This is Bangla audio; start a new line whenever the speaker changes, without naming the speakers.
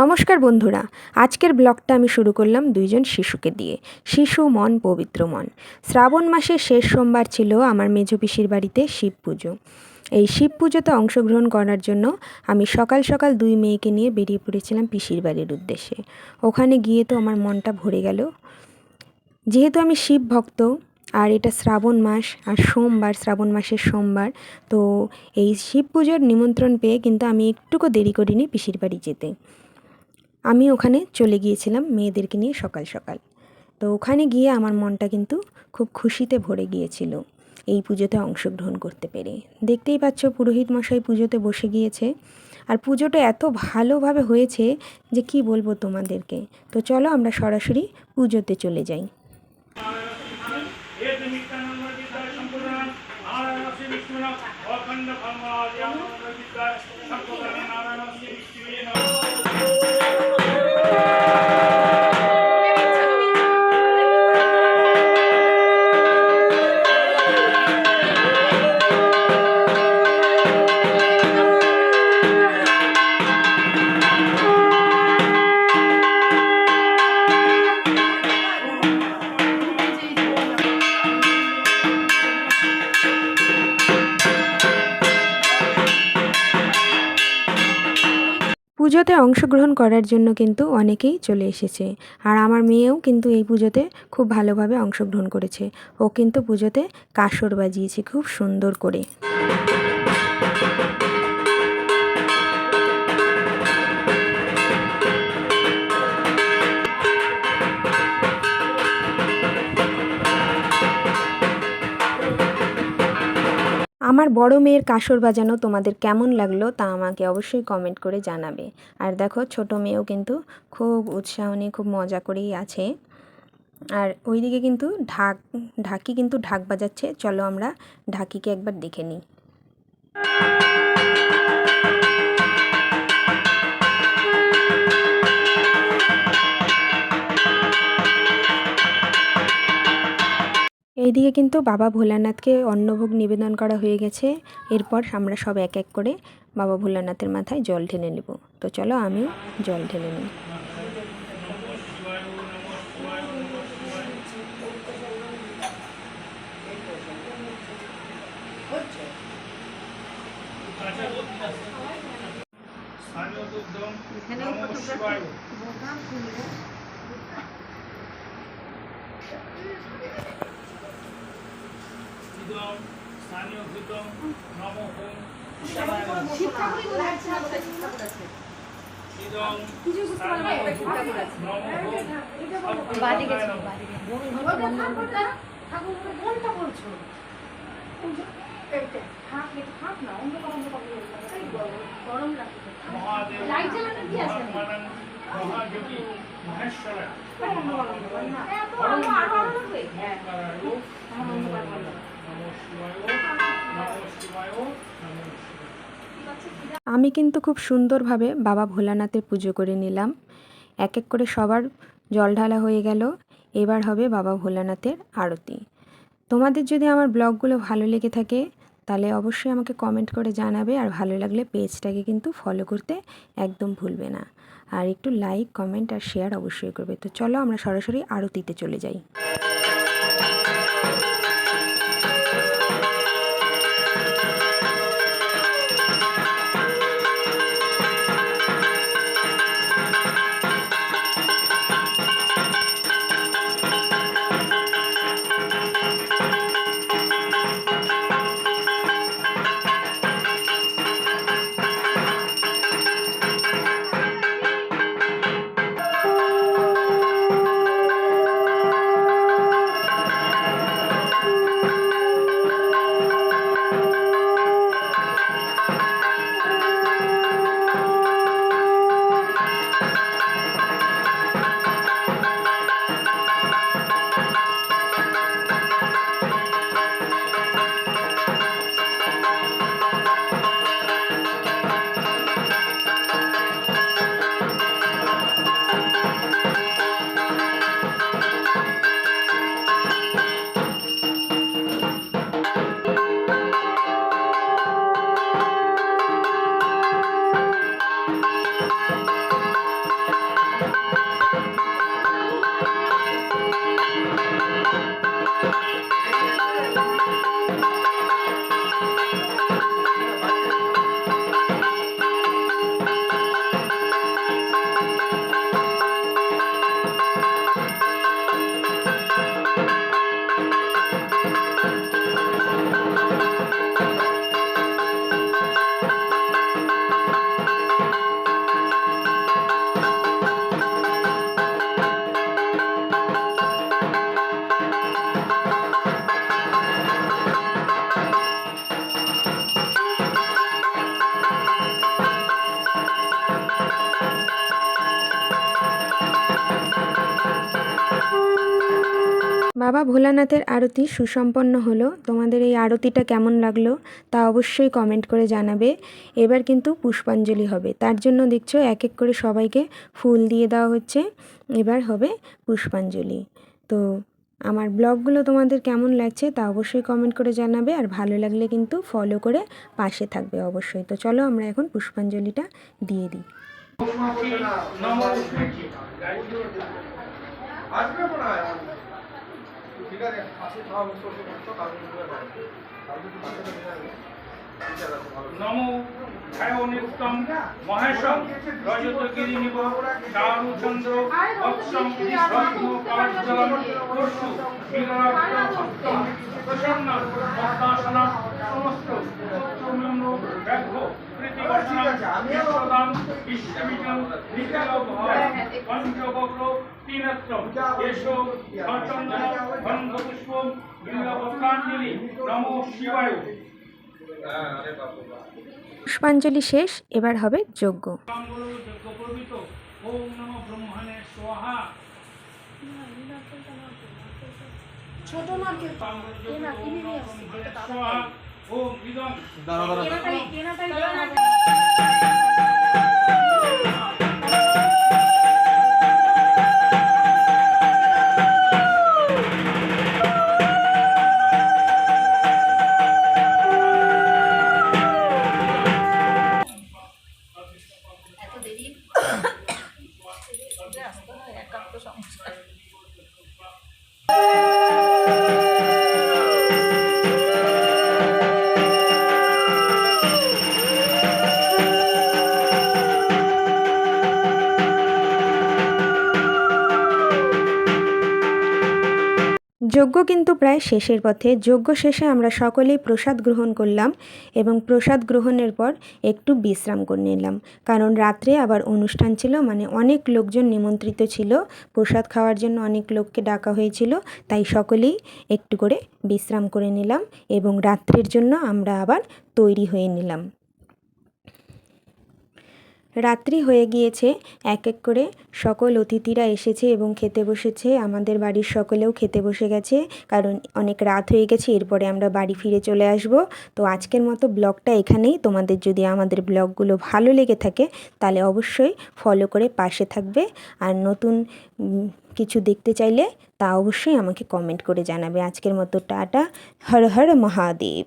নমস্কার বন্ধুরা, আজকের ব্লগটা আমি শুরু করলাম দুইজন শিশুকে দিয়ে। শিশু মন, পবিত্র মন। শ্রাবণ মাসের শেষ সোমবার ছিল আমার মেজ পিসির বাড়িতে শিব পুজো। এই শিব পুজোতে অংশগ্রহণ করার জন্য আমি সকাল সকাল দুই মেয়েকে নিয়ে বেরিয়ে পড়েছিলাম পিসির বাড়ির উদ্দেশ্যে। ওখানে গিয়ে তো আমার মনটা ভরে গেল। যেহেতু আমি শিব ভক্ত, আর এটা শ্রাবণ মাস, আর সোমবার, শ্রাবণ মাসের সোমবার, তো এই শিব পুজোর নিমন্ত্রণ পেয়ে কিন্তু আমি একটুকু দেরি করিনি পিসির বাড়ি যেতে। আমি ওখানে চলে গিয়েছিলাম মেয়েদেরকে নিয়ে সকাল সকাল। তো ওখানে গিয়ে আমার মনটা কিন্তু খুব খুশিতে ভরে গিয়েছিল এই পুজোতে অংশগ্রহণ করতে পেরে। দেখতেই পাচ্ছ পুরোহিত মশাই পুজোতে বসে গিয়েছে। আর পুজোটা এত ভালোভাবে হয়েছে যে কি বলব তোমাদেরকে? তো চলো আমরা সরাসরি পুজোতে চলে যাই। পুজোতে অংশগ্রহণ করার জন্য কিন্তু অনেকেই চলে এসেছে। আর আমার মেয়েও কিন্তু এই পুজোতে খুব ভালোভাবে অংশগ্রহণ করেছে। ও কিন্তু পুজোতে কাসর বাজিয়েছে খুব সুন্দর করে। আমার বড় মেয়ের কাসর বাজানো তোমাদের কেমন লাগল তা আমাকে অবশ্যই কমেন্ট করে জানাবে। আর দেখো, ছোট মেয়েও কিন্তু খুব উৎসাহ নিয়ে খুব মজা করেই আছে। আর ওইদিকে কিন্তু ঢাক, ঢাকি কিন্তু ঢাক বাজাচ্ছে। চলো আমরা ঢাকিকে একবার দেখে নিই। এইদিকে কিন্তু বাবা ভোলানাথকে অন্নভোগ নিবেদন করা হয়ে গেছে। এরপর আমরা সব এক এক করে বাবা ভোলানাথের মাথায় জল ঢেলে নেব। তো চলো আমিও জল ঢেলে নিই।
ইদম স্থানীয় ভূতম নমঃ বাদিকে মহাদেব মহেশ্বর
আমি কিন্তু খুব সুন্দরভাবে বাবা ভোলানাথের পুজো করে নিলাম। এক এক করে সবার জল ঢালা হয়ে গেল। এবার হবে বাবা ভোলানাথের আরতি। তোমাদের যদি আমার ব্লগগুলো ভালো লেগে থাকে, তাহলে অবশ্যই আমাকে কমেন্ট করে জানাবে। আর ভালো লাগলে পেজটাকে কিন্তু ফলো করতে একদম ভুলবে না। আর একটু লাইক কমেন্ট আর শেয়ার অবশ্যই করবে। তো চলো আমরা সরাসরি আরতিতে চলে যাই। বাবা ভোলানাথের আরতি সুসম্পন্ন হলো। তোমাদের এই আরতিটা কেমন লাগল তা অবশ্যই কমেন্ট করে জানাবে। এবার কিন্তু পুষ্পাঞ্জলি হবে। তার জন্য দেখছ এক এক করে সবাইকে ফুল দিয়ে দেওয়া হচ্ছে। এবার হবে পুষ্পাঞ্জলি। তো আমার ব্লগগুলো তোমাদের কেমন লাগছে তা অবশ্যই কমেন্ট করে জানাবে আর ভালো লাগলে কিন্তু ফলো করে পাশে থাকবে অবশ্যই। তো চলো আমরা এখন পুষ্পাঞ্জলিটা দিয়ে দিই।
আসবে মনে হয় ঠিক আছে পাশে খাওয়া বসে বসে করতো তারপরে করে দেয় তারপরে তো পাশে থেকে যাবে ঠিক আছে ভালো
নমো মহেশম রজতগিরি নিব চারুচন্দ্র অক্ষম রত্ন কার্যলম পরশু বিরাটম প্রসন্ন পদ্মাসন সমস্ত পঞ্চবক্র তিনত্রম এসো নমো শিবায়।
পুষ্পাঞ্জলি শেষ এবার হবে যজ্ঞ।
ছোট market.
মঙ্গল যজ্ঞ
কেনা
ওম
কিনে
নম
নিয়ে আসছি
ব্রহ্মণে স্বাহা ওম ইদম
দাঁড়া দাঁড়া
কেনাটাই কেনাটাই
যজ্ঞ কিন্তু প্রায় শেষের পথে। যজ্ঞ শেষে আমরা সকলেই প্রসাদ গ্রহণ করলাম এবং প্রসাদ গ্রহণের পর একটু বিশ্রাম করে নিলাম। কারণ রাত্রে আবার অনুষ্ঠান ছিল মানে অনেক লোকজন নিমন্ত্রিত ছিল। প্রসাদ খাওয়ার জন্য অনেক লোককে ডাকা হয়েছিল, তাই সকলেই একটু করে বিশ্রাম করে নিলাম এবং রাত্রের জন্য আমরা আবার তৈরি হয়ে নিলাম। রাত্রি হয়ে গিয়েছে, এক এক করে সকল অতিথিরা এসেছে এবং খেতে বসেছে। আমাদের বাড়ির সকলেও খেতে বসে গেছে, কারণ অনেক রাত হয়ে গেছে, এরপরে আমরা বাড়ি ফিরে চলে আসব। তো আজকের মতো ব্লগটা এখানেই। তোমাদের যদি আমাদের ব্লগগুলো ভালো লেগে থাকে, তাহলে অবশ্যই ফলো করে পাশে থাকবে। আর নতুন কিছু দেখতে চাইলে তা অবশ্যই আমাকে কমেন্ট করে জানাবে। আজকের মতো টাটা। হর হর মহাদেব।